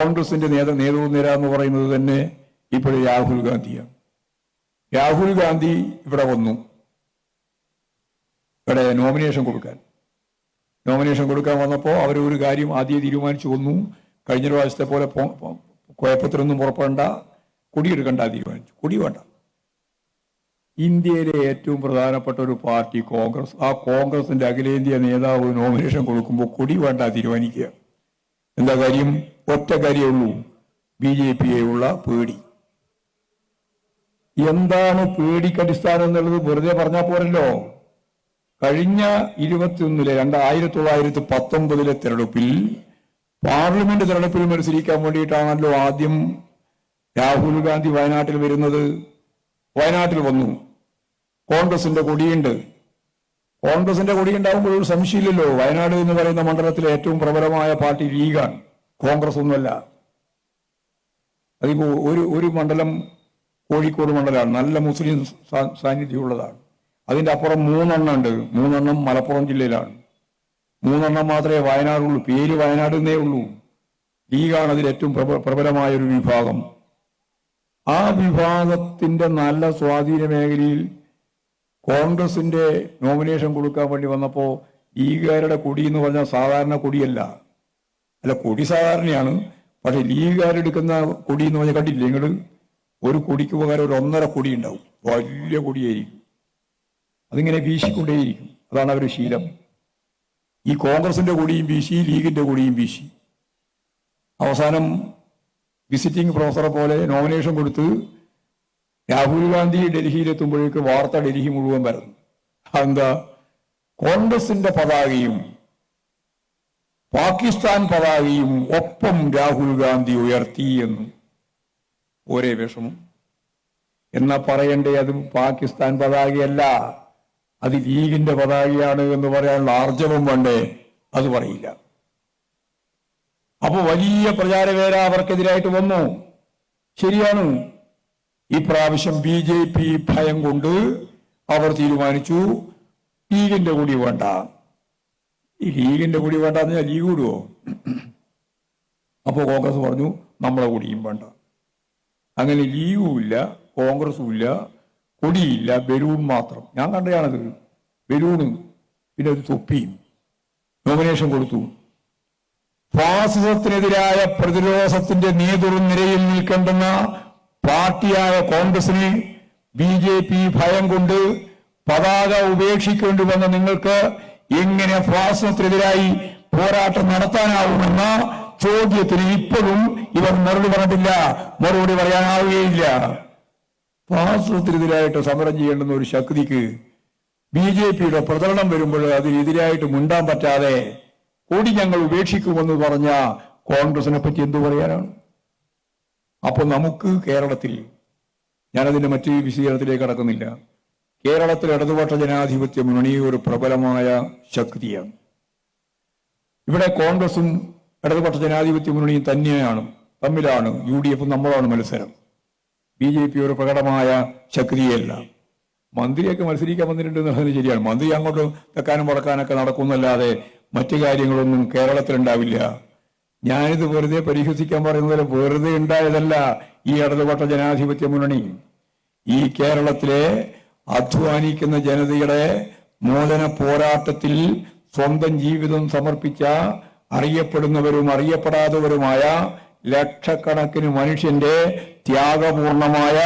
കോൺഗ്രസിന്റെ നേത നേതൃനിര എന്ന് പറയുന്നത് തന്നെ ഇപ്പോഴും രാഹുൽ ഗാന്ധിയാണ്. രാഹുൽ ഗാന്ധി ഇവിടെ വന്നു. ഇവിടെ നോമിനേഷൻ കൊടുക്കാൻ. നോമിനേഷൻ കൊടുക്കാൻ വന്നപ്പോൾ അവർ ഒരു കാര്യം ആദ്യം തീരുമാനിച്ചു വന്നു. കഴിഞ്ഞ പ്രാവശ്യത്തെ പോലെ കുഴപ്പത്തിനൊന്നും പുറപ്പെടേണ്ട. കൊടിയെടുക്കണ്ട തീരുമാനിച്ചു. കൊടി വേണ്ട. ഇന്ത്യയിലെ ഏറ്റവും പ്രധാനപ്പെട്ട ഒരു പാർട്ടി കോൺഗ്രസ്. ആ കോൺഗ്രസിന്റെ അഖിലേന്ത്യാ നേതാവ് നോമിനേഷൻ കൊടുക്കുമ്പോൾ കൊടി വേണ്ട തീരുമാനിക്കുക എന്താ കാര്യം? ഒറ്റ കാര്യമുള്ളൂ ബി ജെ പിയെയുള്ള പേടി. എന്താണ് പേടിക്കടിസ്ഥാനം എന്നുള്ളത് വെറുതെ പറഞ്ഞാൽ പോരല്ലോ. കഴിഞ്ഞ ഇരുപത്തിയൊന്നിലെ രണ്ട് ആയിരത്തി തൊള്ളായിരത്തി പത്തൊമ്പതിലെ തെരഞ്ഞെടുപ്പിൽ പാർലമെന്റ് തെരഞ്ഞെടുപ്പിൽ മത്സരിക്കാൻ വേണ്ടിയിട്ടാണല്ലോ ആദ്യം രാഹുൽ ഗാന്ധി വയനാട്ടിൽ വരുന്നത്. വയനാട്ടിൽ വന്നു. കോൺഗ്രസിന്റെ കൊടിയുണ്ട്. കോൺഗ്രസിന്റെ കൊടി ഉണ്ടാകുമ്പോൾ ഒരു സംശയമില്ലല്ലോ. വയനാട് എന്ന് പറയുന്ന മണ്ഡലത്തിലെ ഏറ്റവും പ്രബലമായ പാർട്ടി ലീഗാണ്. കോൺഗ്രസ് ഒന്നുമല്ല. അതിപ്പോ ഒരു ഒരു മണ്ഡലം കോഴിക്കോട് മണ്ഡലമാണ്. നല്ല മുസ്ലിം സാന്നിധ്യമുള്ളതാണ്. അതിന്റെ അപ്പുറം മൂന്നെണ്ണം ഉണ്ട്. മൂന്നെണ്ണം മലപ്പുറം ജില്ലയിലാണ്. മൂന്നെണ്ണം മാത്രമേ വയനാടുള്ളൂ. പേര് വയനാട് എന്നേ ഉള്ളൂ. ലീഗാണ് അതിൽ ഏറ്റവും പ്രബലമായ ഒരു വിഭാഗം. ആ വിഭാഗത്തിന്റെ നല്ല സ്വാധീന മേഖലയിൽ കോൺഗ്രസിന്റെ നോമിനേഷൻ കൊടുക്കാൻ വേണ്ടി വന്നപ്പോൾ ലീഗുകാരുടെ കൊടി എന്ന് പറഞ്ഞാൽ സാധാരണ കൊടിയല്ല. അല്ല കൊടി സാധാരണയാണ്. പക്ഷെ ലീഗുകാരെടുക്കുന്ന കൊടി എന്ന് പറഞ്ഞാൽ കണ്ടില്ലേ നിങ്ങൾ ഒരു കൊടിക്ക് പകരം ഒരു ഒന്നര കൊടി ഉണ്ടാവും. വലിയ കൊടിയായിരിക്കും. അതിങ്ങനെ വീശിക്കൊണ്ടേയിരിക്കും. അതാണ് അവരുടെ ശീലം. ഈ കോൺഗ്രസിന്റെ കൊടിയും വീശി ലീഗിന്റെ കൊടിയും വീശി. അവസാനം വിസിറ്റിംഗ് പ്രൊഫസറെ പോലെ നോമിനേഷൻ കൊടുത്ത് രാഹുൽ ഗാന്ധി ഡൽഹിയിലെത്തുമ്പോഴേക്ക് വാർത്ത ഡൽഹി മുഴുവൻ വരുന്നു അതെന്താ? കോൺഗ്രസിന്റെ പതാകയും പാകിസ്ഥാൻ പതാകയും ഒപ്പം രാഹുൽ ഗാന്ധി ഉയർത്തി എന്ന് ഒരേ വിഷമം. എന്നാ പറയണ്ടേ അത്? പാകിസ്ഥാൻ പതാകയല്ല അത് ലീഗിന്റെ പതാകയാണ് എന്ന് പറയാനുള്ള ആർജവം വേണ്ടേ? അത് പറയില്ല. അപ്പൊ വലിയ പ്രചാരവേര അവർക്കെതിരായിട്ട് വന്നു. ശരിയാണ്. ഈ പ്രാവശ്യം ബി ജെ പി ഭയം കൊണ്ട് അവർ തീരുമാനിച്ചു ലീഗിന്റെ കൂടി വേണ്ട. ഈ ലീഗിന്റെ കൂടി വേണ്ട എന്ന് ലീഗ് കൂടുവോ? അപ്പോൾ കോൺഗ്രസ് പറഞ്ഞു നമ്മളെ കൂടിയും വേണ്ട. അങ്ങനെ ലീഗും ഇല്ല കോൺഗ്രസും ഇല്ല കൊടിയില്ല ബലൂൺ മാത്രം. ഞാൻ കണ്ടതാണത്. ബലൂണ് പിന്നെ ഒരു തൊപ്പിയും. നോമിനേഷൻ കൊടുത്തു. ഫാസിസത്തിനെതിരായ പ്രതിരോധത്തിന്റെ നേതൃനിരയിൽ നിൽക്കേണ്ടുന്ന പാർട്ടിയായ കോൺഗ്രസിന് ബി ജെ പി ഭയം കൊണ്ട് പതാക ഉപേക്ഷിക്കേണ്ടി വന്ന നിങ്ങൾക്ക് എങ്ങനെ ഫാസിസത്തിനെതിരായി പോരാട്ടം നടത്താനാവുമെന്ന ചോദ്യത്തിന് ഇപ്പോഴും ഇവർ മറുപടി പറഞ്ഞിട്ടില്ല. മറുപടി പറയാനാവുകയില്ല. ഫാസിസത്തിനെതിരായിട്ട് സമരം ചെയ്യേണ്ടുന്ന ഒരു ശക്തിക്ക് ബി ജെ പിയുടെ പ്രചരണം വരുമ്പോൾ അതിനെതിരായിട്ട് മുണ്ടാൻ പറ്റാതെ കൂടി ഞങ്ങൾ ഉപേക്ഷിക്കുമെന്ന് പറഞ്ഞ കോൺഗ്രസിനെ പറ്റി എന്തു പറയാനാണ്? അപ്പൊ നമുക്ക് കേരളത്തിൽ ഞാനതിന്റെ മറ്റ് വിശദീകരണത്തിലേക്ക് കടക്കുന്നില്ല. കേരളത്തിൽ ഇടതുപക്ഷ ജനാധിപത്യ മുന്നണി ഒരു പ്രബലമായ ശക്തിയാണ്. ഇവിടെ കോൺഗ്രസും ഇടതുപക്ഷ ജനാധിപത്യ മുന്നണിയും തന്നെയാണ് തമ്മിലാണ് യു ഡി എഫും നമ്മളാണ് മത്സരം. ബി ജെ പി ഒരു പ്രകടമായ ശക്തിയല്ല. മന്ത്രിയൊക്കെ മത്സരിക്കാൻ വന്നിട്ടുണ്ട് എന്നുള്ളത് ശരിയാണ്. മന്ത്രി അങ്ങോട്ട് തെക്കാനും വടക്കാനൊക്കെ നടക്കുന്നല്ലാതെ മറ്റു കാര്യങ്ങളൊന്നും കേരളത്തിലുണ്ടാവില്ല. ഞാനിത് വെറുതെ പരിഹസിക്കാൻ പറയുന്നതിൽ വെറുതെ ഉണ്ടായതല്ല ഈ ഇടതുപക്ഷ ജനാധിപത്യ മുന്നണി. ഈ കേരളത്തിലെ അധ്വാനിക്കുന്ന ജനതയുടെ മോചന പോരാട്ടത്തിൽ സ്വന്തം ജീവിതം സമർപ്പിച്ച അറിയപ്പെടുന്നവരും അറിയപ്പെടാത്തവരുമായ ലക്ഷക്കണക്കിന് മനുഷ്യന്റെ ത്യാഗപൂർണമായ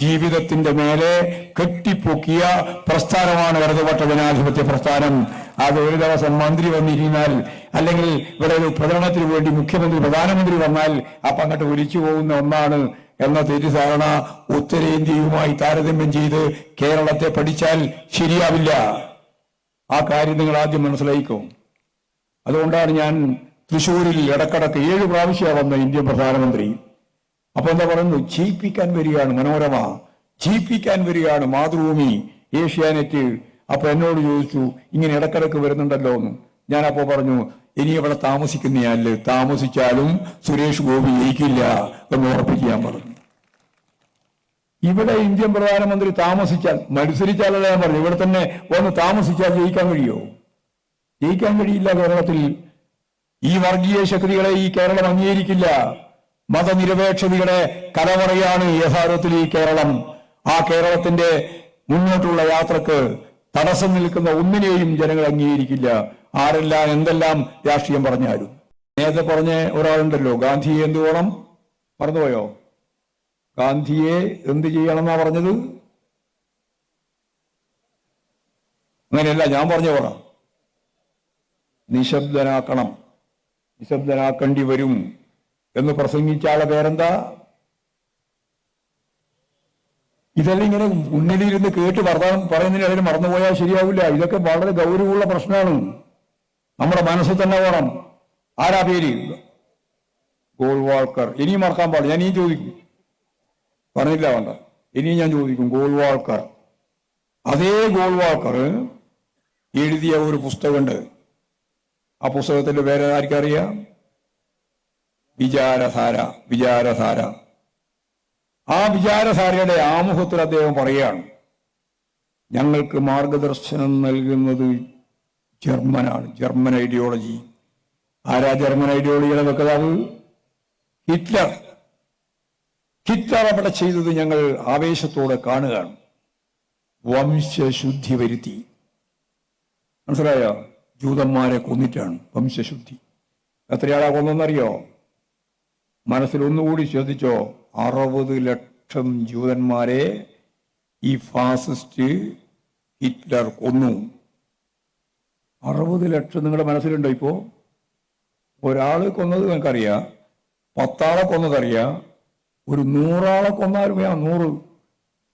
ജീവിതത്തിന്റെ മേലെ കെട്ടിപ്പൊക്കിയ പ്രസ്ഥാനമാണ് ഇടതുപക്ഷ ജനാധിപത്യ പ്രസ്ഥാനം. അത് ഒരു ദിവസം മന്ത്രി വന്നിരുന്നാൽ അല്ലെങ്കിൽ ഇവിടെ ഒരു പ്രചരണത്തിന് വേണ്ടി മുഖ്യമന്ത്രി പ്രധാനമന്ത്രി വന്നാൽ അപ്പൊ അങ്ങോട്ട് ഒലിച്ചു പോകുന്ന ഒന്നാണ് എന്ന തെറ്റിദ്ധാരണ ഉത്തരേന്ത്യയുമായി താരതമ്യം ചെയ്ത് കേരളത്തെ പഠിച്ചാൽ ശരിയാവില്ല. ആ കാര്യം നിങ്ങൾ ആദ്യം മനസ്സിലായിക്കും? അതുകൊണ്ടാണ് ഞാൻ തൃശ്ശൂരിൽ ഇടക്കിടക്ക് ഏഴ് പ്രാവശ്യമാണ് വന്ന ഇന്ത്യൻ പ്രധാനമന്ത്രി. അപ്പൊ എന്താ പറയുന്നു? ചീപ്പിക്കാൻ വരികയാണ് മനോരമ. ചീപ്പിക്കാൻ വരികയാണ് മാതൃഭൂമി. ഏഷ്യാനെറ്റ് അപ്പൊ എന്നോട് ചോദിച്ചു ഇങ്ങനെ ഇടക്കിടക്ക് വരുന്നുണ്ടല്ലോ എന്ന്. ഞാൻ അപ്പോ പറഞ്ഞു ഇനി ഇവിടെ താമസിക്കുന്നയാൽ താമസിച്ചാലും സുരേഷ് ഗോപി ജയിക്കില്ല എന്ന് ഉറപ്പിക്കാൻ പറഞ്ഞു. ഇവിടെ ഇന്ത്യൻ പ്രധാനമന്ത്രി താമസിച്ചാൽ മത്സരിച്ചാലല്ല ഞാൻ പറഞ്ഞു ഇവിടെ തന്നെ ഒന്ന് താമസിച്ചാൽ ജയിക്കാൻ കഴിയോ? ജയിക്കാൻ കഴിയില്ല കേരളത്തിൽ. ഈ വർഗീയ ശക്തികളെ ഈ കേരളം അംഗീകരിക്കില്ല. മതനിരപേക്ഷതയുടെ കലവറയാണ് യഥാർത്ഥത്തിൽ ഈ കേരളം. ആ കേരളത്തിന്റെ മുന്നോട്ടുള്ള യാത്രയ്ക്ക് തടസ്സം നിൽക്കുന്ന ഒന്നിനെയും ജനങ്ങൾ അംഗീകരിക്കില്ല. ആരെല്ലാം എന്തെല്ലാം രാഷ്ട്രീയം പറഞ്ഞാലും. നേരത്തെ പറഞ്ഞ ഒരാളുണ്ടല്ലോ ഗാന്ധിയെ എന്ത് വേണം? മറന്നുപോയോ? ഗാന്ധിയെ എന്ത് ചെയ്യണമെന്നാ പറഞ്ഞത്? അങ്ങനെയല്ല ഞാൻ പറഞ്ഞു പറ. നിശബ്ദനാക്കണം. നിശബ്ദനാക്കേണ്ടി വരും എന്ന് പ്രസംഗിച്ച ആളെ പേരെന്താ? ഇതെല്ലാം ഇങ്ങനെ മുന്നിലിരുന്ന് കേട്ട് വർത്തമാനം പറയുന്നതിന് മറന്നുപോയാൽ ശരിയാവില്ല. ഇതൊക്കെ വളരെ ഗൗരവമുള്ള പ്രശ്നമാണ്. നമ്മുടെ മനസ്സിൽ തന്നെ വേണം. ആരാ പേര്? ഗോൾവാൾക്കർ. ഇനിയും മറക്കാൻ പാടില്ല. ഞാൻ ഇനിയും ചോദിക്കും. പറഞ്ഞില്ല വേണ്ട. ഇനിയും ഞാൻ ചോദിക്കും. ഗോൾവാൾക്കർ. അതേ ഗോൾവാൾക്കർ എഴുതിയ ഒരു പുസ്തകമുണ്ട്. ആ പുസ്തകത്തിന്റെ പേര് ആർക്കറിയാം വിചാരധാര വിചാരധാര. ആ വിചാരധാരയുടെ ആമുഖത്തിൽ അദ്ദേഹം പറയുകയാണ് ഞങ്ങൾക്ക് മാർഗദർശനം നൽകുന്നത് ജർമ്മനാണ് ജർമ്മൻ ഐഡിയോളജി. ആരാ ജർമ്മൻ ഐഡിയോളജിയുടെ വെക്കതാവ് ഹിറ്റ്ലർ. ഹിറ്റ്ലർ അവിടെ ചെയ്തത് ഞങ്ങൾ ആവേശത്തോടെ കാണുകയാണ്. വംശശുദ്ധി വരുത്തി. മനസ്സിലായോ? ജൂതന്മാരെ കൊന്നിട്ടാണ് വംശശുദ്ധി. എത്രയാളാ കൊന്നെന്നറിയോ മനസ്സിൽ ഒന്നുകൂടി ശ്രദ്ധിച്ചോ? അറുപത് ലക്ഷം ജൂതന്മാരെ ഈ ഫാസിസ്റ്റ് ഹിറ്റ്ലർ കൊന്നു. അറുപത് ലക്ഷം നിങ്ങളുടെ മനസ്സിലുണ്ടോ ഇപ്പോ? ഒരാൾ കൊന്നത് നിങ്ങൾക്കറിയാം? പത്താളെ കൊന്നതറിയാം? ഒരു നൂറാളെ കൊന്നാലും വേണം നൂറ്.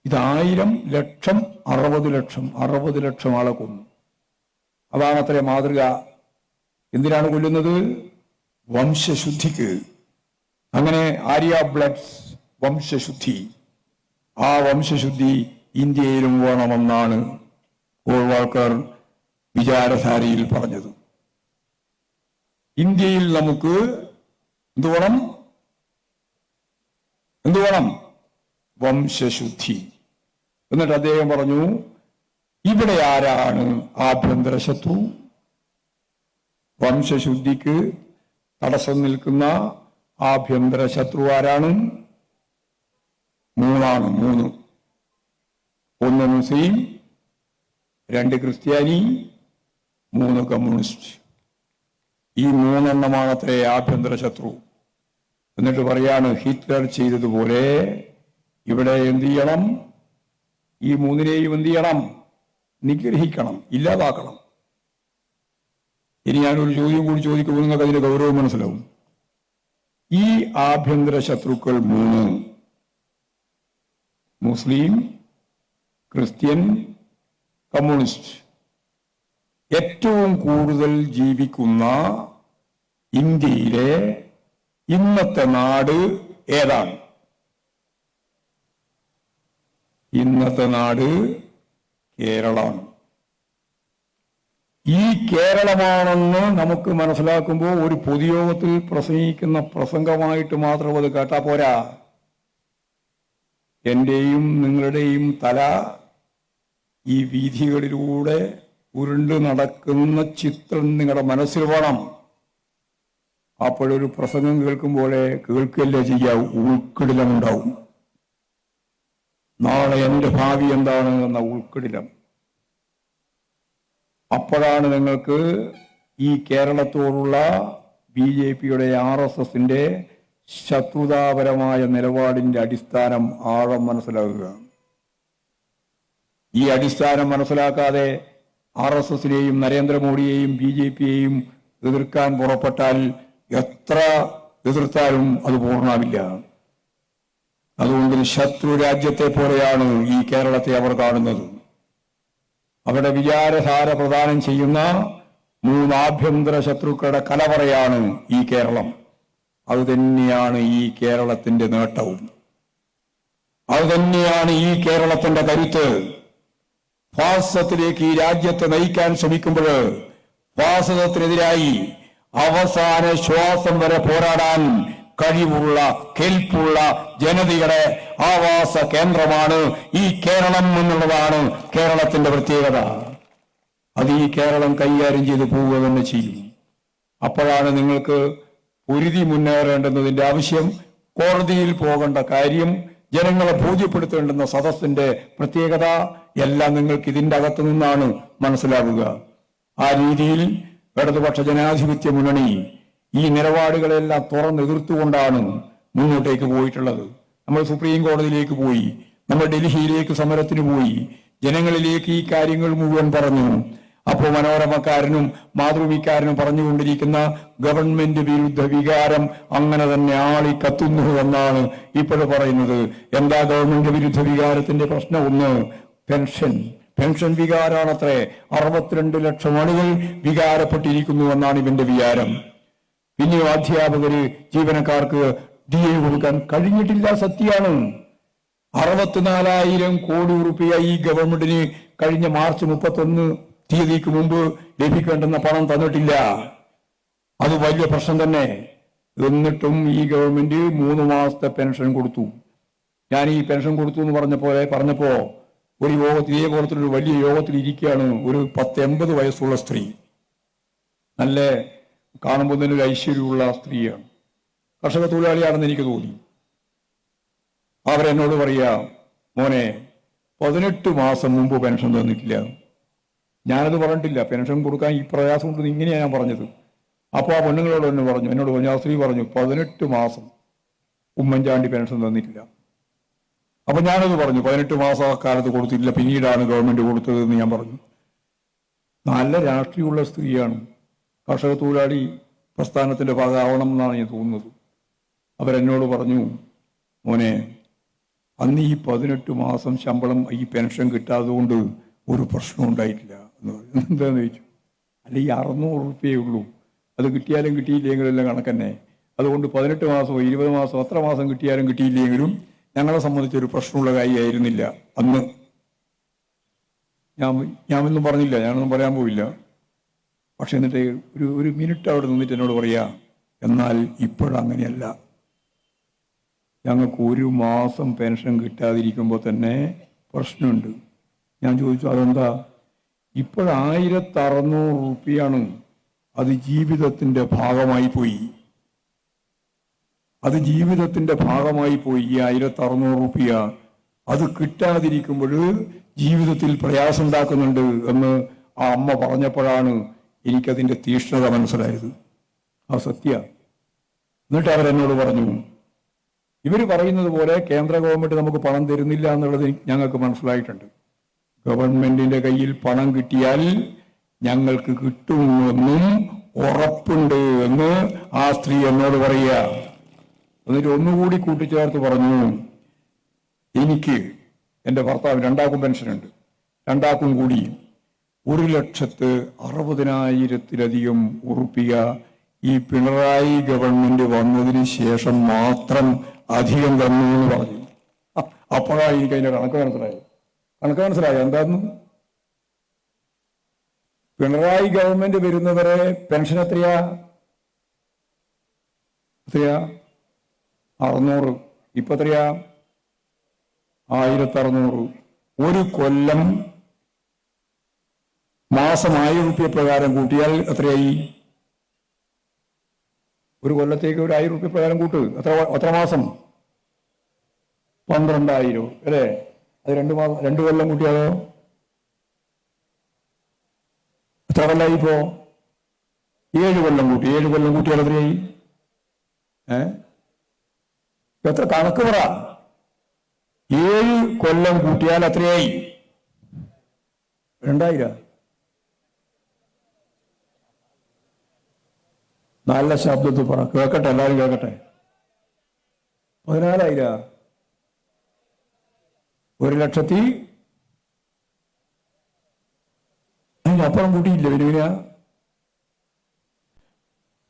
ഇതായിരം ലക്ഷം അറുപത് ലക്ഷം അറുപത് ലക്ഷം ആളെ കൊന്നു. അതാണ് അത്ര മാതൃക. എന്തിനാണ് കൊല്ലുന്നത്? വംശശുദ്ധിക്ക്. അങ്ങനെ ആര്യ ബ്ലഡ്സ് വംശശുദ്ധി. ആ വംശശുദ്ധി ഇന്ത്യയിലും വേണമെന്നാണ് ഗോൾവാൾക്കർ വിചാരധാരയിൽ പറഞ്ഞത്. ഇന്ത്യയിൽ നമുക്ക് എന്ത് വേണം? വേണം? വംശശുദ്ധി. എന്നിട്ട് അദ്ദേഹം പറഞ്ഞു ഇവിടെ ആരാണ് ആഭ്യന്തര ശത്രു വംശശുദ്ധിക്ക് തടസ്സം നിൽക്കുന്ന ആഭ്യന്തര ശത്രു ആരാണ്? മൂന്നാണ് മൂന്ന്. ഒന്ന് മുസ്ലിം രണ്ട് ക്രിസ്ത്യാനി മൂന്ന് കമ്മ്യൂണിസ്റ്റ്. ഈ മൂന്നെണ്ണമാണത്രേ ആഭ്യന്തര ശത്രു എന്നിട്ട് പറയാണ് ഹിറ്റ്ലർ ചെയ്തതുപോലെ ഇവിടെ എന്ത് ചെയ്യണം? ഈ മൂന്നിനെയും എന്ത് ചെയ്യണം? നിഗ്രഹിക്കണം ഇല്ലാതാക്കണം. ഇനി ഞാനൊരു ചോദ്യം കൂടി ചോദിക്കുമ്പോൾ നിങ്ങൾക്ക് അതിന്റെ ഗൗരവം മനസ്സിലാവും. ഈ ആഭ്യന്തര ശത്രുക്കൾ മൂന്ന്. മുസ്ലിം ക്രിസ്ത്യൻ കമ്മ്യൂണിസ്റ്റ്. ഏറ്റവും കൂടുതൽ ജീവിക്കുന്ന ഇന്ത്യയിലെ ഇന്നത്തെ നാട് ഏതാണ്? ഇന്നത്തെ നാട് കേരളമാണ് ഈ കേരളമാണെന്ന് നമുക്ക് മനസ്സിലാക്കുമ്പോൾ ഒരു പൊതുയോഗത്തിൽ പ്രസംഗിക്കുന്ന പ്രസംഗമായിട്ട് മാത്രം അത് കേട്ടാ പോരാ. എന്റെയും നിങ്ങളുടെയും തല ഈ വീഥികളിലൂടെ ഉരുണ്ട് നടക്കുന്ന ചിത്രം നിങ്ങളുടെ മനസ്സിൽ വേണം. അപ്പോഴൊരു പ്രസംഗം കേൾക്കുമ്പോഴേ കേൾക്കല്ലേ ചെയ്യാവൂ ഉൾക്കിടിലമുണ്ടാവും. നാളെ എന്റെ ഭാവി എന്താണ് എന്ന ഉൾക്കിടിലം. അപ്പോഴാണ് നിങ്ങൾക്ക് ഈ കേരളത്തോടുള്ള ബി ജെ പിയുടെ ആർ എസ് എസിന്റെ ശത്രുതാപരമായ നിലപാടിന്റെ അടിസ്ഥാനം ആഴം മനസ്സിലാക്കുക. ഈ അടിസ്ഥാനം മനസ്സിലാക്കാതെ ആർ എസ് എസിനെയും നരേന്ദ്രമോദിയെയും ബി ജെ പിയെയും എതിർക്കാൻ പുറപ്പെട്ടാൽ എത്ര എതിർത്താലും അത് പൂർണാവില്ല അതുകൊണ്ട് ശത്രു രാജ്യത്തെ പോലെയാണ് ഈ കേരളത്തെ അവർ കാണുന്നത്. അവരുടെ വിചാരധാര പ്രദാനം ചെയ്യുന്ന മൂന്ന് ആഭ്യന്തര ശത്രുക്കളുടെ കലവറയാണ് ഈ കേരളം. അത് തന്നെയാണ് ഈ കേരളത്തിന്റെ നേട്ടവും. അത് തന്നെയാണ് ഈ കേരളത്തിന്റെ കരുത്ത്. ഫാസത്തിലേക്ക് ഈ രാജ്യത്തെ നയിക്കാൻ ശ്രമിക്കുമ്പോൾ ഫാസത്തിനെതിരായി അവസാന ശ്വാസം വരെ പോരാടാൻ കഴിവുള്ള കെൽപ്പുള്ള ജനതയുടെ ആവാസ കേന്ദ്രമാണ് ഈ കേരളം എന്നുള്ളതാണ് കേരളത്തിന്റെ പ്രത്യേകത. അത് ഈ കേരളം കൈകാര്യം ചെയ്ത് പോവുക തന്നെ ചെയ്യും. അപ്പോഴാണ് നിങ്ങൾക്ക് പൊരുതി മുന്നേറേണ്ടുന്നതിന്റെ ആവശ്യം കോടതിയിൽ പോകേണ്ട കാര്യം ജനങ്ങളെ ബോധ്യപ്പെടുത്തേണ്ടുന്ന സദസ്സിന്റെ പ്രത്യേകത എല്ലാം നിങ്ങൾക്ക് ഇതിന്റെ അകത്തു നിന്നാണ് മനസ്സിലാവുക. ആ രീതിയിൽ ഇടതുപക്ഷ ജനാധിപത്യ മുന്നണി ഈ നിലപാടുകളെല്ലാം തുറന്നെതിർത്തുകൊണ്ടാണ് മുന്നോട്ടേക്ക് പോയിട്ടുള്ളത്. നമ്മൾ സുപ്രീം കോടതിയിലേക്ക് പോയി നമ്മൾ ഡൽഹിയിലേക്ക് സമരത്തിന് പോയി ജനങ്ങളിലേക്ക് ഈ കാര്യങ്ങൾ മുഴുവൻ പറഞ്ഞു. അപ്പോൾ മനോരമക്കാരനും മാതൃഭൂമിക്കാരനും പറഞ്ഞുകൊണ്ടിരിക്കുന്ന ഗവൺമെന്റ് വിരുദ്ധ വികാരം അങ്ങനെ തന്നെ ആളി കത്തുന്നു എന്നാണ് ഇപ്പോഴും പറയുന്നത്. എന്താ ഗവൺമെന്റ് വിരുദ്ധ വികാരത്തിന്റെ പ്രശ്നം ഒന്ന്? പെൻഷൻ. പെൻഷൻ വികാരമാണത്രേ. അറുപത്തിരണ്ട് ലക്ഷം ആളുകൾ വികാരപ്പെട്ടിരിക്കുന്നു എന്നാണ് ഇവന്റെ വികാരം. പിന്നെയോ അധ്യാപകര് ജീവനക്കാർക്ക് ഡി എ കൊടുക്കാൻ കഴിഞ്ഞിട്ടില്ല സത്യമാണ് അറുപത്തിനാലായിരം കോടി റുപ്യ ഈ ഗവൺമെന്റിന് കഴിഞ്ഞ മാർച്ച് മുപ്പത്തൊന്ന് തീയതിക്ക് മുമ്പ് ലഭിക്കേണ്ടെന്ന പണം തന്നിട്ടില്ല. അത് വലിയ പ്രശ്നം തന്നെ. എന്നിട്ടും ഈ ഗവൺമെന്റ് മൂന്ന് മാസത്തെ പെൻഷൻ കൊടുത്തു. ഞാൻ ഈ പെൻഷൻ കൊടുത്തു എന്ന് പറഞ്ഞപ്പോ പറഞ്ഞപ്പോ ഒരു യോഗത്തിൽ ഇതേപോലത്തെ ഒരു വലിയ യോഗത്തിൽ ഇരിക്കുകയാണ് ഒരു പത്ത് എൺപത് വയസ്സുള്ള സ്ത്രീ. നല്ല കാണുമ്പോൾ തന്നെ ഒരു ഐശ്വര്യമുള്ള സ്ത്രീയാണ്. കർഷക തൊഴിലാളിയാണെന്ന് എനിക്ക് തോന്നി. അവരെന്നോട് പറയാ മോനെ പതിനെട്ട് മാസം മുമ്പ് പെൻഷൻ തന്നിട്ടില്ല. ഞാനത് പറഞ്ഞിട്ടില്ല. പെൻഷൻ കൊടുക്കാൻ ഈ പ്രയാസം ഉണ്ടെന്ന് ഇങ്ങനെയാണ് ഞാൻ പറഞ്ഞത്. അപ്പോൾ ആ പെണ്ണുങ്ങളോട് എന്നെ പറഞ്ഞു എന്നോട് പറഞ്ഞു ആ സ്ത്രീ പറഞ്ഞു പതിനെട്ട് മാസം ഉമ്മൻചാണ്ടി പെൻഷൻ തന്നിട്ടില്ല. അപ്പം ഞാനത് പറഞ്ഞു പതിനെട്ട് മാസം ആ കാലത്ത് കൊടുത്തിട്ടില്ല. പിന്നീടാണ് ഗവൺമെന്റ് കൊടുത്തതെന്ന് ഞാൻ പറഞ്ഞു. നല്ല രാഷ്ട്രീയമുള്ള സ്ത്രീയാണ്. കർഷക തൊഴിലാളി പ്രസ്ഥാനത്തിന്റെ ഭാഗമാവണം എന്നാണ് ഞാൻ തോന്നുന്നത്. അവരെന്നോട് പറഞ്ഞു മോനെ അന്ന് ഈ പതിനെട്ട് മാസം ശമ്പളം ഈ പെൻഷൻ കിട്ടാതെ കൊണ്ട് ഒരു പ്രശ്നം ഉണ്ടായിട്ടില്ല. എന്ന് പറഞ്ഞു. എന്താന്ന് ചോദിച്ചു? അല്ല ഈ അറുന്നൂറ് റുപ്യേ ഉള്ളൂ. അത് കിട്ടിയാലും കിട്ടിയില്ലെങ്കിലും കണക്കന്നെ അതുകൊണ്ട് പതിനെട്ട് മാസമോ ഇരുപത് മാസമോ അത്ര മാസം കിട്ടിയാലും കിട്ടിയില്ലെങ്കിലും ഞങ്ങളെ സംബന്ധിച്ച് ഒരു പ്രശ്നമുള്ള കാര്യമായിരുന്നില്ല അന്ന്. ഞാൻ ഞാനൊന്നും പറഞ്ഞില്ല. ഞാനൊന്നും പറയാൻ പോയില്ല. പക്ഷെ എന്നിട്ട് ഒരു ഒരു മിനിറ്റ് അവിടെ നിന്നിട്ട് എന്നോട് പറയാ എന്നാൽ ഇപ്പോഴങ്ങനെയല്ല ഞങ്ങൾക്ക് ഒരു മാസം പെൻഷൻ കിട്ടാതിരിക്കുമ്പോൾ തന്നെ പ്രശ്നമുണ്ട്. ഞാൻ ചോദിച്ചു അതെന്താ? ഇപ്പോഴായിരത്തറുന്നൂറ് റുപ്യാണ്. അത് ജീവിതത്തിന്റെ ഭാഗമായി പോയി. അത് ജീവിതത്തിന്റെ ഭാഗമായി പോയി ഈ ആയിരത്തറുന്നൂറ് റുപ്യ. അത് കിട്ടാതിരിക്കുമ്പോൾ ജീവിതത്തിൽ പ്രയാസം ഉണ്ടാക്കുന്നുണ്ട് എന്ന് ആ അമ്മ പറഞ്ഞപ്പോഴാണ് എനിക്കതിന്റെ തീഷ്ണത മനസ്സിലായത്. ആ സത്യ. എന്നിട്ട് അവരെന്നോട് പറഞ്ഞു ഇവർ പറയുന്നത് പോലെ കേന്ദ്ര ഗവൺമെന്റ് നമുക്ക് പണം തരുന്നില്ല എന്നുള്ളത് ഞങ്ങൾക്ക് മനസ്സിലായിട്ടുണ്ട്. ഗവൺമെന്റിന്റെ കയ്യിൽ പണം കിട്ടിയാൽ ഞങ്ങൾക്ക് കിട്ടുമെന്നും ഉറപ്പുണ്ട് എന്ന് ആ സ്ത്രീ എന്നോട് പറയുക. എന്നിട്ട് ഒന്നുകൂടി കൂട്ടിച്ചേർത്ത് പറഞ്ഞു എനിക്ക് എന്റെ ഭർത്താവ് രണ്ടാക്കും പെൻഷനുണ്ട്. രണ്ടാക്കും കൂടി ഒരു ലക്ഷത്ത് അറുപതിനായിരത്തിലധികം ഉറുപ്പിക ഈ പിണറായി ഗവൺമെന്റ് വന്നതിന് ശേഷം മാത്രം അധികം തന്നു എന്ന് പറഞ്ഞു അപ്പോഴാണ് എനിക്ക് അതിന്റെ കണക്ക് മനസ്സിലായത്. കണക്ക് മനസ്സിലായി? എന്താന്ന് പിണറായി ഗവൺമെന്റ് വരുന്നവരെ പെൻഷൻ എത്രയാ? എത്രയാ? അറുന്നൂറ്. ഇപ്പൊ എത്രയാ? ആയിരത്തി അറുന്നൂറ് ഒരു കൊല്ലം മാസം ആയിരം റുപ്യ പ്രകാരം കൂട്ടിയാൽ എത്രയായി? ഒരു കൊല്ലത്തേക്ക് ഒരു ആയിരം റുപ്യ പ്രകാരം കൂട്ടു. എത്ര എത്ര മാസം? പന്ത്രണ്ടായിരം അല്ലേ? അത് രണ്ട് മാസം രണ്ട് കൊല്ലം കൂട്ടിയാലോ? എത്ര കൊല്ലായി ഇപ്പോ? ഏഴ് കൊല്ലം കൂട്ടി. ഏഴ് കൊല്ലം കൂട്ടിയാൽ എത്രയായി? ഏ? എത്ര കണക്ക് പറ. ഏഴ് കൊല്ലം കൂട്ടിയാൽ എത്രയായി? രണ്ടായിരം. നല്ല ശബ്ദത്തിൽ പറ. കേൾക്കട്ടെ എല്ലാവരും കേൾക്കട്ടെ. പതിനാലായിര? ഒരു ലക്ഷത്തി അതിന് അപ്പുറം കൂട്ടിയില്ല വരുവിന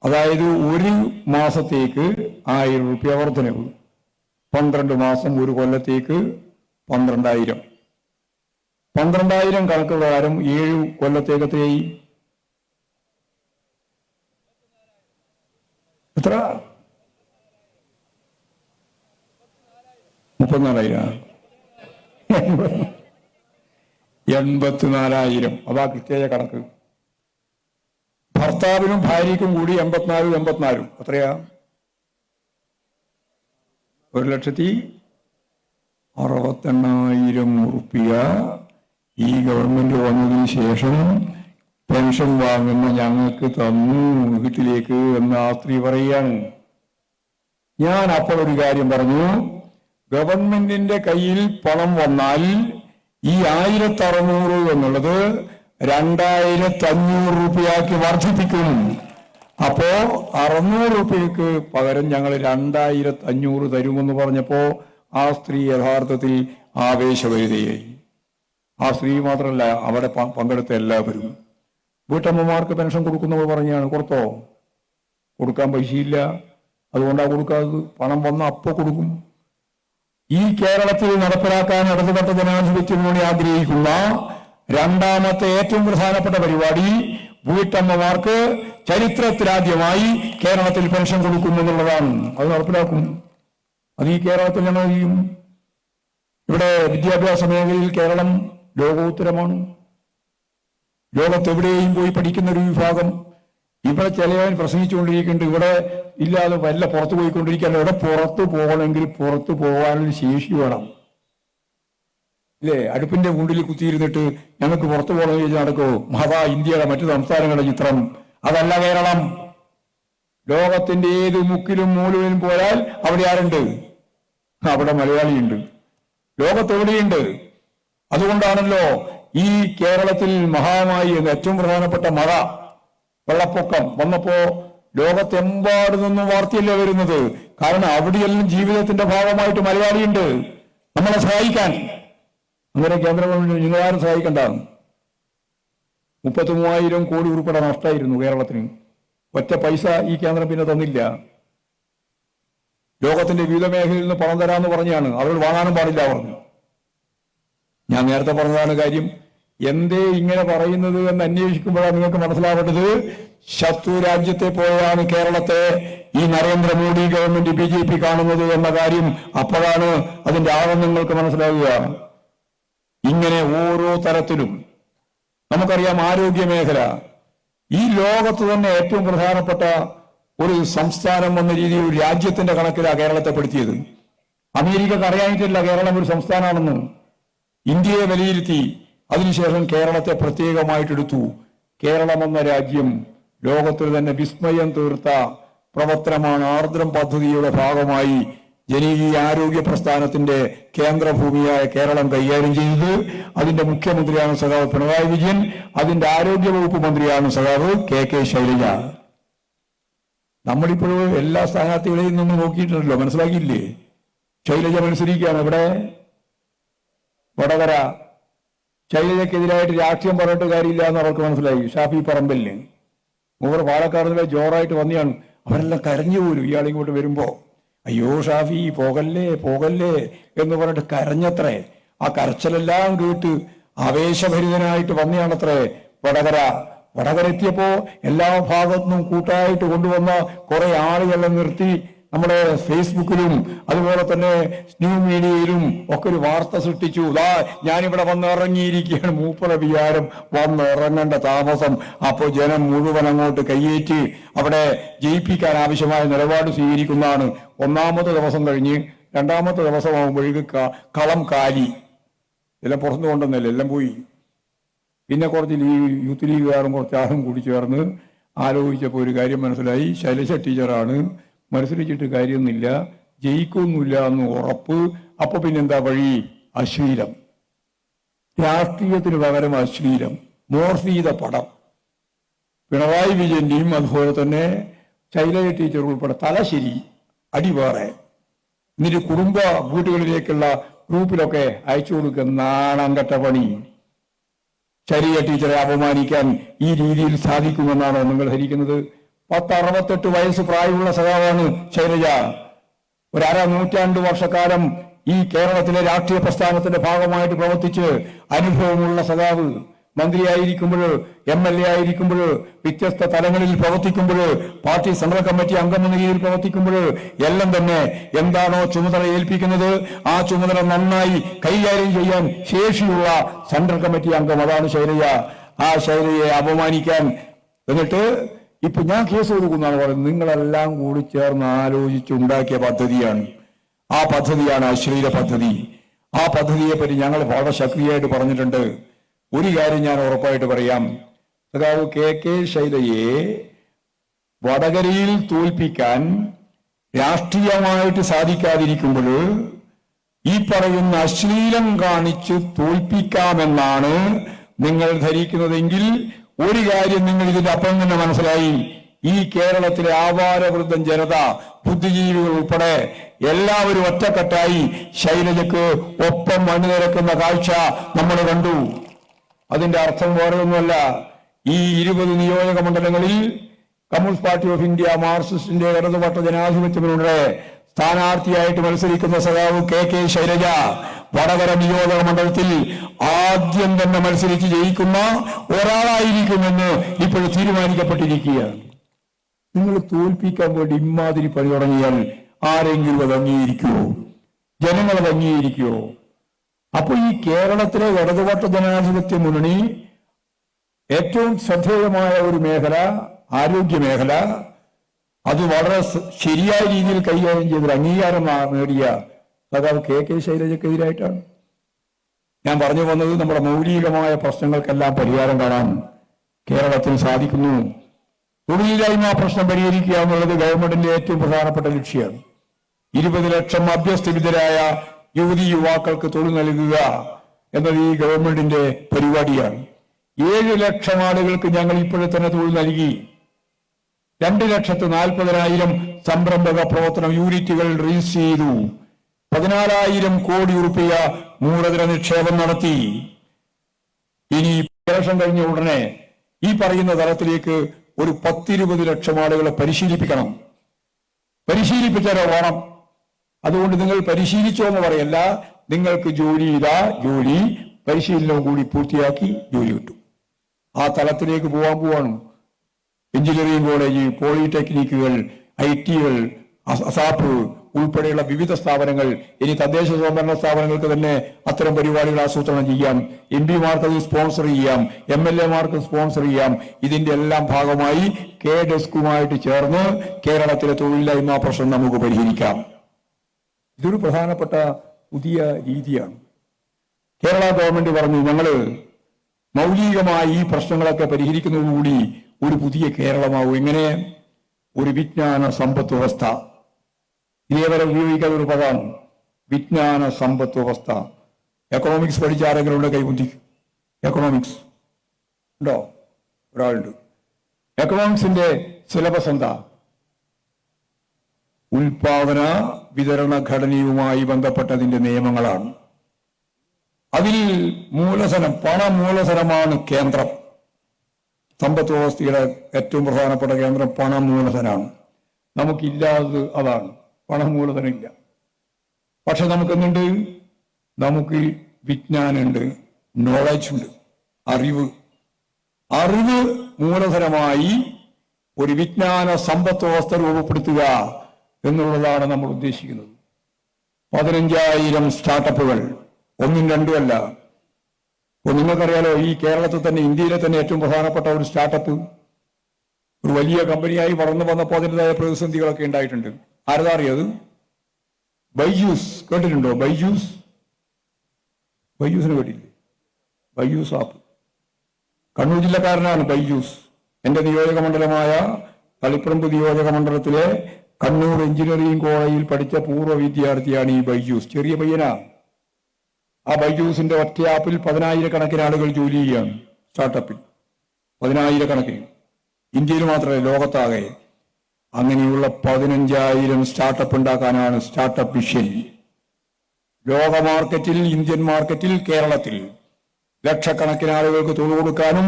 അതായത് ഒരു മാസത്തേക്ക് ആയിരം റുപ്യ വർധനവ്. പന്ത്രണ്ട് മാസം ഒരു കൊല്ലത്തേക്ക് പന്ത്രണ്ടായിരം. പന്ത്രണ്ടായിരം കണക്ക് പ്രകാരം ഏഴ് കൊല്ലത്തേക്ക് എത്രയായി എത്ര? മുപ്പത്തിനാലായിരം. എൺപത്തിനാലായിരം. അതാ കൃത്യ കണക്ക്. ഭർത്താവിനും ഭാര്യയ്ക്കും കൂടി എൺപത്തിനാലും എൺപത്തിനാലും. എത്രയാ? ഒരു ലക്ഷത്തി അറുപത്തെണ്ണായിരം ഉറുപ്പിക ഈ ഗവൺമെന്റ് വന്നതിന് ശേഷം പെൻഷൻ വാങ്ങുന്ന ഞങ്ങൾക്ക് തന്നു വീട്ടിലേക്ക് എന്ന് ആ സ്ത്രീ പറയുകയാണ് ഞാൻ അപ്പോൾ ഒരു കാര്യം പറഞ്ഞു. ഗവൺമെന്റിന്റെ കയ്യിൽ പണം വന്നാൽ ഈ ആയിരത്തി അറുന്നൂറ് എന്നുള്ളത് രണ്ടായിരത്തി അഞ്ഞൂറ് രൂപയാക്കി വർദ്ധിപ്പിക്കും. അപ്പോ അറുന്നൂറ് രൂപയ്ക്ക് പകരം ഞങ്ങൾ രണ്ടായിരത്തി അഞ്ഞൂറ് തരുമെന്ന് പറഞ്ഞപ്പോ ആ സ്ത്രീ യഥാർത്ഥത്തിൽ ആവേശഭരിതയായി. ആ സ്ത്രീ മാത്രമല്ല അവിടെ പങ്കെടുത്ത എല്ലാവരും. വീട്ടമ്മമാർക്ക് പെൻഷൻ കൊടുക്കുന്നവർ പറഞ്ഞാണ് കൊടുത്തോ? കൊടുക്കാൻ പൈസയില്ല. അതുകൊണ്ടാണ് കൊടുക്കാത്തത്? പണം വന്ന അപ്പൊ കൊടുക്കും. ഈ കേരളത്തിൽ നടപ്പിലാക്കാൻ ഇടതുപെട്ട ജനാധിപത്യ മുന്നണി ആഗ്രഹിക്കുന്ന രണ്ടാമത്തെ ഏറ്റവും പ്രധാനപ്പെട്ട പരിപാടി വീട്ടമ്മമാർക്ക് ചരിത്രത്തിലാദ്യമായി കേരളത്തിൽ പെൻഷൻ കൊടുക്കുന്നു എന്നുള്ളതാണ്. അത് നടപ്പിലാക്കും. അത് ഈ കേരളത്തിൽ ഞങ്ങൾ ചെയ്യും. ഇവിടെ വിദ്യാഭ്യാസ മേഖലയിൽ കേരളം ലോകോത്തരമാണ്. ലോകത്തെവിടെയും പോയി പഠിക്കുന്ന ഒരു വിഭാഗം ഇവിടെ ചിലവൻ പ്രസംഗിച്ചുകൊണ്ടിരിക്കുന്നുണ്ട്. ഇവിടെ ഇല്ലാതെ വല്ല പുറത്തു പോയിക്കൊണ്ടിരിക്കുകയല്ല. ഇവിടെ പുറത്തു പോകണമെങ്കിൽ പുറത്തു പോകാനൊരു ശേഷി വേണം. ഇല്ലേ? അടുപ്പിന്റെ മുണ്ടിൽ കുത്തിയിരുന്നിട്ട് ഞങ്ങൾക്ക് പുറത്തു പോകണമെന്ന് ചോദിച്ചാൽ നടക്കുമോ മഹാ ഇന്ത്യയുടെ മറ്റു സംസ്ഥാനങ്ങളുടെ ചിത്രം. അതല്ല കേരളം. ലോകത്തിന്റെ ഏത് മുക്കിലും മൂലയിലും പോയാൽ അവിടെ ആരുണ്ട്? അവിടെ മലയാളിയുണ്ട്. ലോകത്തെവിടെയുണ്ട്? അതുകൊണ്ടാണല്ലോ ഈ കേരളത്തിൽ മഹാമായി ഏറ്റവും പ്രധാനപ്പെട്ട മഴ വെള്ളപ്പൊക്കം വന്നപ്പോ ലോകത്തെമ്പാട് നിന്നും വാർത്തയല്ല വരുന്നത്. കാരണം അവിടെയെല്ലാം ജീവിതത്തിന്റെ ഭാഗമായിട്ട് മലയാളിയുണ്ട്. നമ്മളെ സഹായിക്കാൻ. അങ്ങനെ കേന്ദ്ര ഗവൺമെന്റ് നിങ്ങളാരും സഹായിക്കണ്ട. മുപ്പത്തി മൂവായിരം കോടി ഉൾപ്പെടെ നഷ്ടമായിരുന്നു കേരളത്തിന്. ഒറ്റ പൈസ ഈ കേന്ദ്രം പിന്നെ തന്നില്ല. ലോകത്തിന്റെ വിവിധ മേഖലയിൽ നിന്ന് പണം തരാമെന്ന് പറഞ്ഞാണ്. അവർ വാങ്ങാനും പാടില്ല പറഞ്ഞു. ഞാൻ നേരത്തെ പറഞ്ഞതാണ് കാര്യം. എന്തേ ഇങ്ങനെ പറയുന്നത് എന്ന് അന്വേഷിക്കുമ്പോഴാണ് നിങ്ങൾക്ക് മനസ്സിലാവേണ്ടത്. ശത്രു രാജ്യത്തെ പോലെയാണ് കേരളത്തെ ഈ Narendra Modi government B J P കാണുന്നത് എന്ന കാര്യം അപ്പോഴാണ് അതിന്റെ ആഴം നിങ്ങൾക്ക് മനസ്സിലാകുക ഇങ്ങനെ ഓരോ തരത്തിലും നമുക്കറിയാം ആരോഗ്യ മേഖല. ഈ ലോകത്ത് തന്നെ ഏറ്റവും പ്രധാനപ്പെട്ട ഒരു സംസ്ഥാനം എന്ന രീതിയിൽ ഒരു രാജ്യത്തിന്റെ കണക്കിലാണ് കേരളത്തെ പെടുത്തിയത്. അമേരിക്കക്ക് അറിയാനിട്ടില്ല കേരളം ഒരു സംസ്ഥാനമാണെന്ന്. ഇന്ത്യയെ വിലയിരുത്തി അതിനുശേഷം കേരളത്തെ പ്രത്യേകമായിട്ടെടുത്തു. കേരളം എന്ന രാജ്യം ലോകത്തിൽ തന്നെ വിസ്മയം തീർത്ത പ്രവർത്തനമാണ് ആർദ്രം പദ്ധതിയുടെ ഭാഗമായി ജനകീയ ആരോഗ്യ പ്രസ്ഥാനത്തിന്റെ കേന്ദ്രഭൂമിയായ കേരളം കൈകാര്യം ചെയ്തത്. അതിന്റെ മുഖ്യമന്ത്രിയാണ് സഖാവ് പിണറായി വിജയൻ. അതിന്റെ ആരോഗ്യ വകുപ്പ് മന്ത്രിയാണ് സഖാവ് കെ കെ ശൈലജ. നമ്മളിപ്പോഴും എല്ലാ സ്ഥാനാർത്ഥികളെയും നിന്ന് നോക്കിയിട്ടുണ്ടല്ലോ. മനസ്സിലാക്കിയില്ലേ? ശൈലജ മത്സരിക്കുകയാണ് ഇവിടെ. വടകര ചൈനയ്ക്കെതിരായിട്ട് രാഷ്ട്രീയം പറഞ്ഞിട്ട് കാര്യമില്ല എന്ന് അവർക്ക് മനസ്സിലായി. ഷാഫി പറമ്പലിന് മൂവർ പാലക്കാട് നിന്ന് ജോറായിട്ട് വന്നെയാണ്. അവരെല്ലാം കരഞ്ഞു പോലും ഇയാൾ ഇങ്ങോട്ട് വരുമ്പോ അയ്യോ ഷാഫി പോകല്ലേ പോകല്ലേ എന്ന് പറഞ്ഞിട്ട് കരഞ്ഞത്രേ. ആ കരച്ചിലെല്ലാം കേട്ട് ആവേശഭരിതനായിട്ട് വന്നെയാണത്രേ വടകര. വടകര എത്തിയപ്പോ എല്ലാ ഭാഗത്തുനിന്നും കൂട്ടായിട്ട് കൊണ്ടുവന്ന കുറെ ആളുകളെ നിർത്തി നമ്മുടെ ഫേസ്ബുക്കിലും അതുപോലെ തന്നെ ന്യൂ മീഡിയയിലും ഒക്കെ ഒരു വാർത്ത സൃഷ്ടിച്ചു. ദാ ഞാനിവിടെ വന്ന് ഇറങ്ങിയിരിക്കുകയാണ് മൂപ്പറ വിചാരം വന്ന് ഇറങ്ങേണ്ട താമസം. അപ്പോൾ ജനം മുഴുവൻ അങ്ങോട്ട് കയ്യേറ്റ് അവിടെ ജയിപ്പിക്കാൻ ആവശ്യമായ നിലപാട് സ്വീകരിക്കുന്നതാണ്. ഒന്നാമത്തെ ദിവസം കഴിഞ്ഞ് രണ്ടാമത്തെ ദിവസമാകുമ്പോഴേക്ക് കളം കാലി. എല്ലാം പുറത്തു കൊണ്ടുവന്നല്ലേ എല്ലാം പോയി. പിന്നെ കുറച്ച് ലീഗ് യൂത്ത് ലീഗുകാരും കുറച്ച് ആളും കൂടി ചേർന്ന് ആലോചിച്ചപ്പോൾ ഒരു കാര്യം മനസ്സിലായി. ശൈലജ ടീച്ചറാണ് മത്സരിച്ചിട്ട് കാര്യമൊന്നുമില്ല ജയിക്കൊന്നുമില്ല എന്ന് ഉറപ്പ്. അപ്പൊ പിന്നെന്താ വഴി? അശ്ലീലം. രാഷ്ട്രീയത്തിന് പകരം അശ്ലീലം. മോർഫീത പടം. പിണറായി വിജയന്റെയും അതുപോലെ തന്നെ ശൈലജ ടീച്ചർ ഉൾപ്പെടെ തലശ്ശേരി അടിവേറെ എന്നിട്ട് കുടുംബ വീടുകളിലേക്കുള്ള ഗ്രൂപ്പിലൊക്കെ അയച്ചു കൊടുക്കുന്നതാണ് നാണം പണി. ശരീര ടീച്ചറെ അപമാനിക്കാൻ ഈ രീതിയിൽ സാധിക്കുമെന്നാണോ നിങ്ങൾ ധരിക്കുന്നത്? പത്ത് അറുപത്തെട്ട് വയസ്സ് പ്രായമുള്ള സഖാവാണ് ശൈലജ. ഒരു അര നൂറ്റാണ്ട് വർഷക്കാലം ഈ കേരളത്തിലെ രാഷ്ട്രീയ പ്രസ്ഥാനത്തിന്റെ ഭാഗമായിട്ട് പ്രവർത്തിച്ച് അനുഭവമുള്ള സഖാവ്. മന്ത്രിയായിരിക്കുമ്പോൾ എം എൽ എ ആയിരിക്കുമ്പോൾ വ്യത്യസ്ത തലങ്ങളിൽ പ്രവർത്തിക്കുമ്പോൾ പാർട്ടി സെൻട്രൽ കമ്മിറ്റി അംഗം എന്ന രീതിയിൽ പ്രവർത്തിക്കുമ്പോൾ എല്ലാം തന്നെ എന്താണോ ചുമതല ഏൽപ്പിക്കുന്നത് ആ ചുമതല നന്നായി കൈകാര്യം ചെയ്യാൻ ശേഷിയുള്ള സെൻട്രൽ കമ്മിറ്റി അംഗം അതാണ് ശൈലജ. ആ ശൈലജയെ അപമാനിക്കാൻ എന്നിട്ട് ഇപ്പൊ ഞാൻ കേസ് കൊടുക്കുന്നതാണ് പറയുന്നത്. നിങ്ങളെല്ലാം കൂടി ചേർന്ന് ആലോചിച്ച് ഉണ്ടാക്കിയ പദ്ധതിയാണ്. ആ പദ്ധതിയാണ് അശ്ലീല പദ്ധതി. ആ പദ്ധതിയെ പറ്റി ഞങ്ങൾ വളരെ ശക്തിയായിട്ട് പറഞ്ഞിട്ടുണ്ട്. ഒരു കാര്യം ഞാൻ ഉറപ്പായിട്ട് പറയാം. സഖാവ് കെ കെ ശൈലയെ വടകരയിൽ തോൽപ്പിക്കാൻ രാഷ്ട്രീയമായിട്ട് സാധിക്കാതിരിക്കുമ്പോൾ ഈ പറയുന്ന അശ്ലീലം കാണിച്ച് തോൽപ്പിക്കാമെന്നാണ് നിങ്ങൾ ധരിക്കുന്നതെങ്കിൽ ഒരു കാര്യം നിങ്ങൾ ഇതിന്റെ അപ്പം തന്നെ മനസ്സിലായി. ഈ കേരളത്തിലെ ആവാരവൃദ്ധം ജനത ബുദ്ധിജീവികൾ ഉൾപ്പെടെ എല്ലാവരും ഒറ്റക്കെട്ടായി ശൈലജക്ക് ഒപ്പം അണിനിരക്കുന്ന കാഴ്ച നമ്മൾ കണ്ടു. അതിന്റെ അർത്ഥം വേറെ ഒന്നുമല്ല ഈ ഇരുപത് നിയോജക മണ്ഡലങ്ങളിൽ കമ്മ്യൂണിസ്റ്റ് പാർട്ടി ഓഫ് ഇന്ത്യ മാർക്സിസ്റ്റിന്റെ ഇടതുപക്ഷ ജനാധിപത്യ മുന്നണിയുടെ സ്ഥാനാർത്ഥിയായിട്ട് മത്സരിക്കുന്ന സഖാവ് കെ കെ ശൈലജ വടകര നിയോജക മണ്ഡലത്തിൽ ആദ്യം തന്നെ മത്സരിച്ച് ജയിക്കുന്ന ഒരാളായിരിക്കുമെന്ന് ഇപ്പോൾ തീരുമാനിക്കപ്പെട്ടിരിക്കുകയാണ്. നിങ്ങൾ തോൽപ്പിക്കാൻ വേണ്ടി ഇമാതിരി പണി തുടങ്ങിയാൽ ആരെങ്കിലും അത് അംഗീകരിക്കുമോ ജനങ്ങൾ അത് അംഗീകരിക്കുമോ അപ്പൊ ഈ കേരളത്തിലെ ഇടതുപക്ഷ ജനാധിപത്യ മുന്നണി ഏറ്റവും ശ്രദ്ധേയമായ ഒരു മേഖല ആരോഗ്യ മേഖല അത് വളരെ ശരിയായ രീതിയിൽ കൈകാര്യം ചെയ്തൊരു അംഗീകാരം നേടിയ സഖാവ് കെ കെ ശൈലജക്കെതിരായിട്ടാണ്. ഞാൻ പറഞ്ഞു വന്നത് നമ്മുടെ മൗലികമായ പ്രശ്നങ്ങൾക്കെല്ലാം പരിഹാരം കാണാൻ കേരളത്തിൽ സാധിക്കുന്നു. തൊഴിലില്ലായ്മ പ്രശ്നം പരിഹരിക്കുക എന്നുള്ളത് ഗവൺമെന്റിന്റെ ഏറ്റവും പ്രധാനപ്പെട്ട ലക്ഷ്യമാണ് ഇരുപത് ലക്ഷം അഭ്യസ്ഥിതരായ യുവതി യുവാക്കൾക്ക് തൊഴിൽ നൽകുക എന്നത് ഈ ഗവൺമെന്റിന്റെ പരിപാടിയാണ്. ഏഴ് ലക്ഷം ആളുകൾക്ക് ഞങ്ങൾ ഇപ്പോഴെ തന്നെ തൊഴിൽ നൽകി. രണ്ട് ലക്ഷത്തി നാൽപ്പതിനായിരം സംരംഭക പ്രവർത്തന യൂണിറ്റുകൾ രജിസ്റ്റർ ചെയ്തു. പതിനാലായിരം കോടി റുപ്യ മൂലധന നിക്ഷേപം നടത്തി. ഇനി ഇലക്ഷൻ കഴിഞ്ഞ ഉടനെ ഈ പറയുന്ന തലത്തിലേക്ക് ഒരു പത്തിരുപത് ലക്ഷം ആളുകളെ പരിശീലിപ്പിക്കണം. പരിശീലിപ്പിച്ചാലോ വേണം. അതുകൊണ്ട് നിങ്ങൾ പരിശീലിച്ചോ എന്ന് പറയല്ല. നിങ്ങൾക്ക് ജോലി ഇതാ ജോലി പരിശീലനവും കൂടി പൂർത്തിയാക്കി ജോലി കിട്ടും. ആ തലത്തിലേക്ക് പോകാൻ പോവാണ്. എഞ്ചിനീയറിംഗ് കോളേജ് പോളിടെക്നിക്കുകൾ ഐ ടികൾ അസാപ്പ് ഉൾപ്പെടെയുള്ള വിവിധ സ്ഥാപനങ്ങൾ ഇനി തദ്ദേശ സ്വയംഭരണ സ്ഥാപനങ്ങൾക്ക് തന്നെ അത്തരം പരിപാടികൾ ആസൂത്രണം ചെയ്യാം. എം പിമാർക്ക് അത് സ്പോൺസർ ചെയ്യാം. എം എൽ എമാർക്ക് സ്പോൺസർ ചെയ്യാം. ഇതിന്റെ എല്ലാം ഭാഗമായി കെ ഡെസ്കുമായിട്ട് ചേർന്ന് കേരളത്തിലെ തൊഴിലില്ലായ്മ പ്രശ്നം നമുക്ക് പരിഹരിക്കാം. ഇതൊരു പ്രധാനപ്പെട്ട പുതിയ രീതിയാണ്. കേരള ഗവൺമെന്റ് പറഞ്ഞു ഞങ്ങൾ മൗലികമായി ഈ പ്രശ്നങ്ങളൊക്കെ പരിഹരിക്കുന്നതോടുകൂടി ഒരു പുതിയ കേരളമാവും. എങ്ങനെ? ഒരു വിജ്ഞാന സമ്പത്ത് വ്യവസ്ഥ. ഇതേവരെ ഉപയോഗിക്കാത്ത ഒരു പദമാണ് വിജ്ഞാന സമ്പത്ത് വ്യവസ്ഥ. എക്കണോമിക്സ് പഠിച്ച ആരെങ്കിലും കൈമുന്തി? എക്കണോമിക്സ് ഉണ്ടോ? ഒരാളുണ്ട്. എക്കണോമിക്സിന്റെ സിലബസ് എന്താ? ഉൽപാദന വിതരണ ഘടനയുമായി ബന്ധപ്പെട്ടതിന്റെ നിയമങ്ങളാണ്. അതിൽ മൂലധനം പണമൂലധനമാണ് കേന്ദ്രം. സമ്പദ് വ്യവസ്ഥയുടെ ഏറ്റവും പ്രധാനപ്പെട്ട കേന്ദ്രം പണം മൂലധനമാണ് നമുക്കില്ലാത്തത് അതാണ്. പണം മൂലധനമില്ല പക്ഷെ നമുക്കെന്തുണ്ട്? നമുക്ക് വിജ്ഞാനമുണ്ട് നോളജ് ഉണ്ട് അറിവ്. അറിവ് മൂലധനമായി ഒരു വിജ്ഞാന സമ്പത്ത് വ്യവസ്ഥ രൂപപ്പെടുത്തുക എന്നുള്ളതാണ് നമ്മൾ ഉദ്ദേശിക്കുന്നത്. പതിനഞ്ചായിരം സ്റ്റാർട്ടപ്പുകൾ ഒന്നും രണ്ടുമല്ല. ഇപ്പൊ നിങ്ങൾക്കറിയാലോ ഈ കേരളത്തിൽ തന്നെ ഇന്ത്യയിലെ തന്നെ ഏറ്റവും പ്രധാനപ്പെട്ട ഒരു സ്റ്റാർട്ടപ്പ് ഒരു വലിയ കമ്പനിയായി വളർന്നു വന്നപ്പോൾ അതിന്റെതായ പ്രതിസന്ധികളൊക്കെ ഉണ്ടായിട്ടുണ്ട്. ആരതാ അറിയത് ബൈജൂസ് കേട്ടിട്ടുണ്ടോ? ബൈജൂസ്? ബൈജൂസിന് കേട്ടില്ലേ ബൈജൂസ് ആപ്പ്. കണ്ണൂർ ജില്ലക്കാരനാണ് ബൈജൂസ്. എന്റെ നിയോജക മണ്ഡലമായ തളിപ്പറമ്പ് നിയോജക മണ്ഡലത്തിലെ കണ്ണൂർ എഞ്ചിനീയറിംഗ് കോളേജിൽ പഠിച്ച പൂർവ വിദ്യാർത്ഥിയാണ് ഈ ബൈജൂസ്. ചെറിയ പയ്യനാ. ആ ബൈജൂസിന്റെ ഒറ്റ ആപ്പിൽ പതിനായിരക്കണക്കിന് ആളുകൾ ജോലി ചെയ്യുകയാണ് സ്റ്റാർട്ടപ്പിൽ. പതിനായിരക്കണക്കിന്. ഇന്ത്യയിൽ മാത്രമല്ല ലോകത്താകെ. അങ്ങനെയുള്ള പതിനഞ്ചായിരം സ്റ്റാർട്ടപ്പ് ഉണ്ടാക്കാനാണ് സ്റ്റാർട്ടപ്പ് മിഷൻ. ലോക മാർക്കറ്റിൽ ഇന്ത്യൻ മാർക്കറ്റിൽ കേരളത്തിൽ ലക്ഷക്കണക്കിന് ആളുകൾക്ക് തൊഴിൽ കൊടുക്കാനും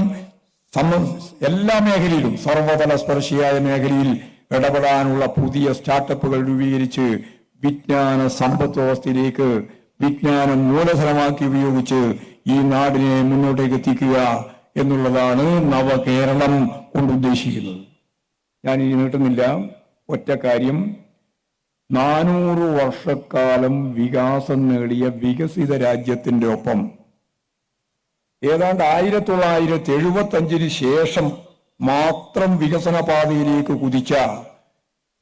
എല്ലാ മേഖലയിലും സർവതല സ്പർശിയായ മേഖലയിൽ ഇടപെടാനുള്ള പുതിയ സ്റ്റാർട്ടപ്പുകൾ രൂപീകരിച്ച് വിജ്ഞാന സമ്പദ് വ്യവസ്ഥയിലേക്ക് വിജ്ഞാനം മൂലധനമാക്കി ഉപയോഗിച്ച് ഈ നാടിനെ മുന്നോട്ടേക്ക് എത്തിക്കുക എന്നുള്ളതാണ് നവകേരളം കൊണ്ട് ഉദ്ദേശിക്കുന്നത്. ഞാൻ ഇനി നീട്ടുന്നില്ല. ഒറ്റ കാര്യം. നാനൂറ് വർഷക്കാലം വികാസം നേടിയ വികസിത രാജ്യത്തിന്റെ ഒപ്പം. ഏതാണ്ട് ആയിരത്തി തൊള്ളായിരത്തി എഴുപത്തി അഞ്ചിന് ശേഷം മാത്രം വികസന പാതയിലേക്ക് കുതിച്ച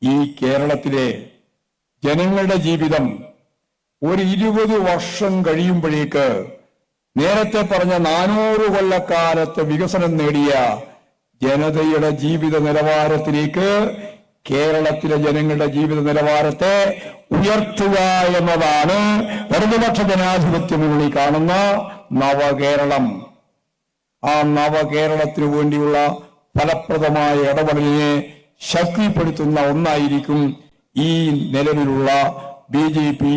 ഈ കേരളത്തിലെ ജനങ്ങളുടെ ജീവിതം ഒരു ഇരുപത് വർഷം കഴിയുമ്പോഴേക്ക് നേരത്തെ പറഞ്ഞ നാനൂറ് കൊല്ലക്കാലത്ത് വികസനം നേടിയ ജനതയുടെ ജീവിത നിലവാരത്തിലേക്ക് കേരളത്തിലെ ജനങ്ങളുടെ ജീവിത നിലവാരത്തെ ഉയർത്തുക എന്നതാണ് പ്രതിപക്ഷ ജനാധിപത്യമുള്ളിൽ കാണുന്ന നവകേരളം. ആ നവകേരളത്തിനു വേണ്ടിയുള്ള ഫലപ്രദമായ ഇടപെടലിനെ ശക്തിപ്പെടുത്തുന്ന ഒന്നായിരിക്കും ഈ നിലവിലുള്ള ബി ജെ പി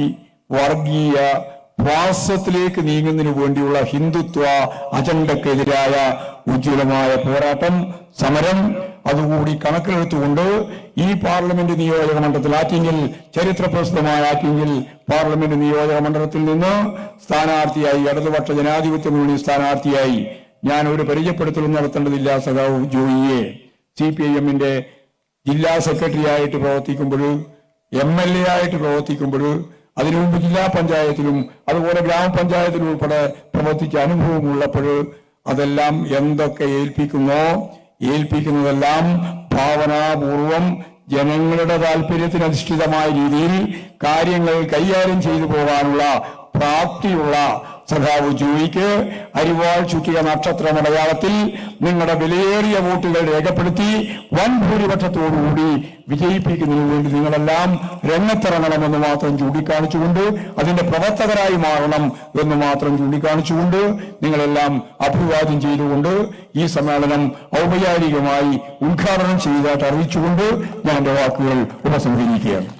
വർഗീയ വാസത്തിലേക്ക് നീങ്ങുന്നതിന് വേണ്ടിയുള്ള ഹിന്ദുത്വ അജണ്ടക്കെതിരായ ഉജ്ജ്വലമായ പോരാട്ടം സമരം അതുകൂടി കണക്കിലെടുത്തുകൊണ്ട് ഈ പാർലമെന്റ് നിയോജക മണ്ഡലത്തിൽ ആറ്റിങ്ങിൽ ചരിത്ര പ്രസിദ്ധമായ ആറ്റിങ്ങിൽ പാർലമെന്റ് നിയോജക മണ്ഡലത്തിൽ നിന്ന് സ്ഥാനാർത്ഥിയായി ഇടതുപക്ഷ ജനാധിപത്യ മുന്നണി സ്ഥാനാർത്ഥിയായി ഞാൻ ഒരു പരിചയപ്പെടുത്തലും നടത്തേണ്ടതില്ല സഖാവ് ജോയിയെ. സി പി ഐ എമ്മിന്റെ ജില്ലാ സെക്രട്ടറി ആയിട്ട് പ്രവർത്തിക്കുമ്പോൾ എം എൽ എ ആയിട്ട് പ്രവർത്തിക്കുമ്പോൾ അതിനു മുമ്പ് ജില്ലാ പഞ്ചായത്തിലും അതുപോലെ ഗ്രാമപഞ്ചായത്തിലും ഉൾപ്പെടെ പ്രവർത്തിച്ച അനുഭവമുള്ളപ്പോൾ അതെല്ലാം എന്തൊക്കെ ഏൽപ്പിക്കുന്നോ ഏൽപ്പിക്കുന്നതെല്ലാം ഭാവനാപൂർവം ജനങ്ങളുടെ താല്പര്യത്തിനധിഷ്ഠിതമായ രീതിയിൽ കാര്യങ്ങൾ കൈകാര്യം ചെയ്തു പോകാനുള്ള പ്രാപ്തിയുള്ള സഖാവ് ജോയിക്ക് അരിവാൾ ചുറ്റിയ നക്ഷത്ര മലയാളത്തിൽ നിങ്ങളുടെ വിലയേറിയ വോട്ടുകൾ രേഖപ്പെടുത്തി വൻ ഭൂരിപക്ഷത്തോടുകൂടി വിജയിപ്പിക്കുന്നതിന് വേണ്ടി നിങ്ങളെല്ലാം രംഗത്തിറങ്ങണമെന്ന് മാത്രം ചൂണ്ടിക്കാണിച്ചുകൊണ്ട് അതിന്റെ പ്രവർത്തകരായി മാറണം എന്ന് മാത്രം ചൂണ്ടിക്കാണിച്ചുകൊണ്ട് നിങ്ങളെല്ലാം അഭിവാദ്യം ചെയ്തുകൊണ്ട് ഈ സമ്മേളനം ഔപചാരികമായി ഉദ്ഘാടനം ചെയ്തതായിട്ട് അറിയിച്ചുകൊണ്ട് ഞാൻ എന്റെ വാക്കുകൾ ഉപസംഹരിക്കുകയാണ്.